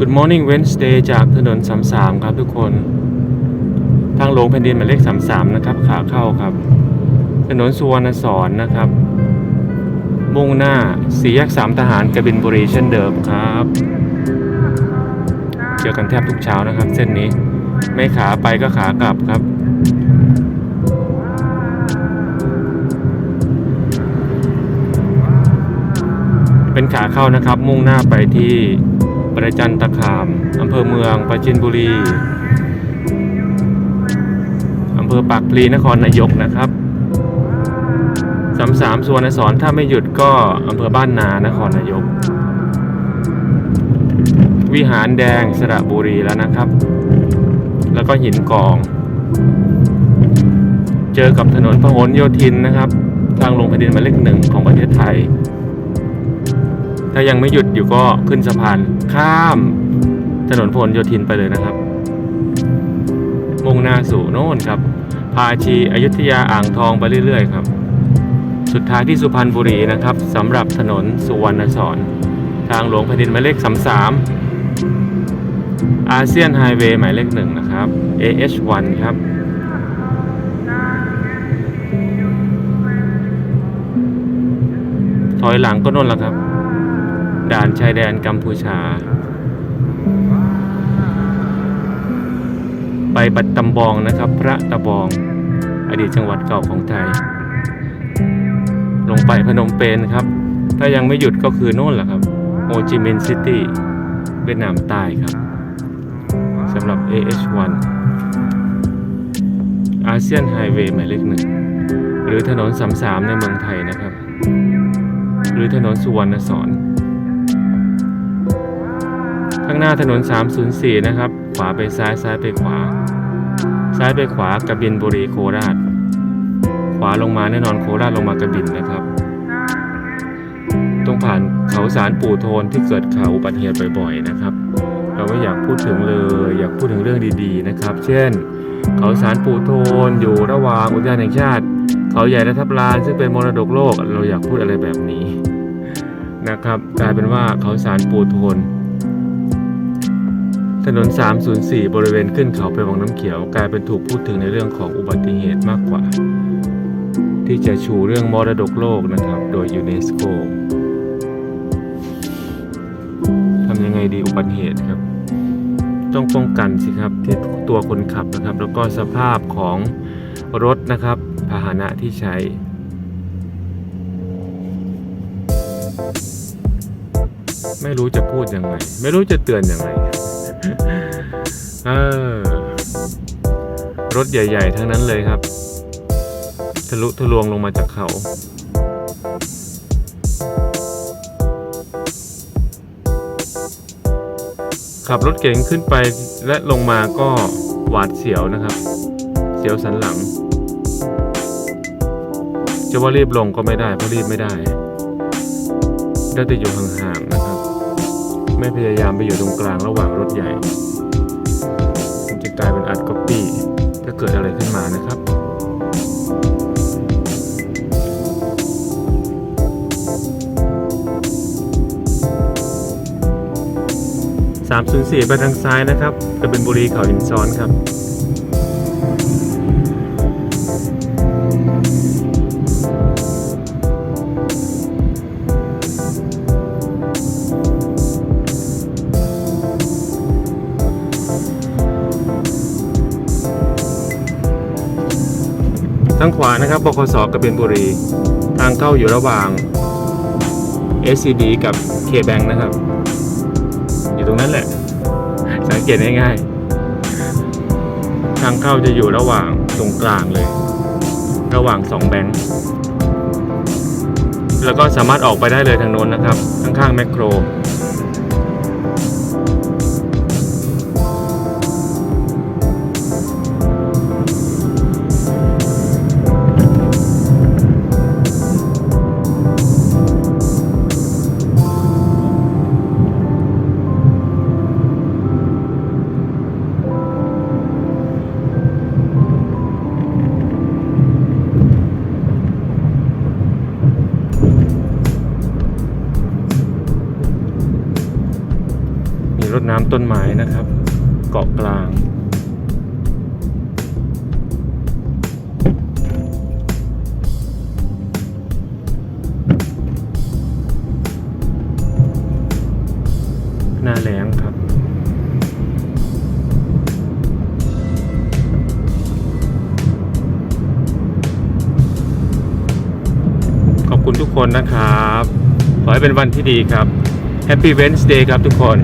Good Morning Wednesday จากถนน 33 ครับทุกคน ทางหลวงแผ่นดินหมายเลข 33 นะครับ ขาเข้าครับ ถนนสุวรรณสอนนะครับ มุ่งหน้าสี่แยกสามทหารกบินบุรีเช่นเดิมครับ เจอกันแทบทุกเช้านะครับ เส้นนี้ ไม่ขาไปก็ขากลับครับเป็นขาเข้านะครับ มุ่งหน้าไปที่ ประจันตคามอำเภอเมืองปราจินบุรีอำเภอปากพลีนครนายกนะครับสามสามส่วนสอนถ้าไม่หยุดก็อำเภอบ้านนานครนายก วิหารแดงสระบุรีแล้วนะครับ แล้วก็หินกอง เจอกับถนนพหลโยธินนะครับ ทางลงแผ่นดินหมายเลขหนึ่งของประเทศไทย ถ้ายังไม่หยุดอยู่ก็ขึ้นสะพานข้ามถนนพหลโยธินไปเลยนะครับ มุ่งหน้าสู่โน่นครับ พาชีอยุธยาอ่างทองไปเรื่อย ๆ ครับ สุดท้ายที่สุพรรณบุรีนะครับสำหรับถนนสุวรรณสอนทางหลวงแผ่นดินหมายเลข 33 อาเซียนไฮเวย์หมายเลขหนึ่งนะครับ AH1 ครับถอยหลังก็โน่นแล้วครับ ด่านชายแดนกัมพูชา ไปบัดตำบองนะครับ พระตะบอง อดีตจังหวัดเก่าของไทย ลงไปพนมเปญครับ ถ้ายังไม่หยุดก็คือโน่นแหละครับโฮจิมินห์ซิตี้เวียดนามใต้ครับสำหรับ AH1 อาเซียนไฮเวย์หมายเลขหนึ่งหรือถนน33ในเมืองไทยนะครับ หรือถนนสุวรรณสอน ข้างหน้าถนน 304 นะครับ ขวาไปซ้ายซ้ายไปขวา ซ้ายไปขวากระบินบุรีโคราช ขวาลงมาแน่นอนโคราชลงมากระบินนะครับ ต้องผ่านเขาสารปู่โทนที่เกิดข่าวอุบัติเหตุบ่อยๆนะครับ เราไม่อยากพูดถึงเลย อยากพูดถึงเรื่องดีๆนะครับ เช่น เขาสารปู่โทนอยู่ระหว่างอุทยานแห่งชาติ เขาใหญ่และทับลานซึ่งเป็นมรดกโลก เราอยากพูดอะไรแบบนี้นะครับ กลายเป็นว่าเขาสารปู่โทน ถนน 304 บริเวณขึ้นเขาไปวังน้ำเขียว กลายเป็นถูกพูดถึงในเรื่องของอุบัติเหตุมากกว่า ที่จะชูเรื่องมรดกโลกนะครับ โดยยูเนสโกทำยังไงดีอุบัติเหตุครับ ต้องป้องกันสิครับที่ตัวคนขับนะครับ แล้วก็สภาพของรถนะครับ พาหนะที่ใช้ไม่รู้จะพูดยังไง ไม่รู้จะเตือนยังไง เออรถใหญ่ ๆ ทั้งนั้นเลยครับ ทะลุทะลวงลงมาจากเขา ขับรถเก๋งขึ้นไปและลงมาก็หวาดเสียวนะครับ เสียวสันหลัง จะว่ารีบลงก็ไม่ได้เพราะรีบไม่ได้ ได้แต่อยู่ห่างๆนะครับ ไม่พยายามไปอยู่ตรงกลางระหว่างรถใหญ่มันจะกลายเป็นอัดก๊อปปี้ถ้าเกิดอะไรขึ้นมานะครับสามศูนย์สี่ไปทางซ้ายนะครับกบินบุรีเขาหินซ้อนครับ ทางขวานะครับบคสกบินบุรี ทางเข้าอยู่ระหว่าง SCB กับ K-Bank นะครับ อยู่ตรงนั้นแหละ สังเกตง่ายๆ ทางเข้าจะอยู่ระหว่างตรงกลางเลย ระหว่างสองแบงค์แล้วก็สามารถออกไปได้เลยทางโน้นนะครับ ข้างๆแมคโคร น้ำต้นไม้นะครับ เกาะกลาง หน้าแล้งครับขอบคุณทุกคนนะครับ ขอให้เป็นวันที่ดีครับ Happy Wednesday ครับทุกคน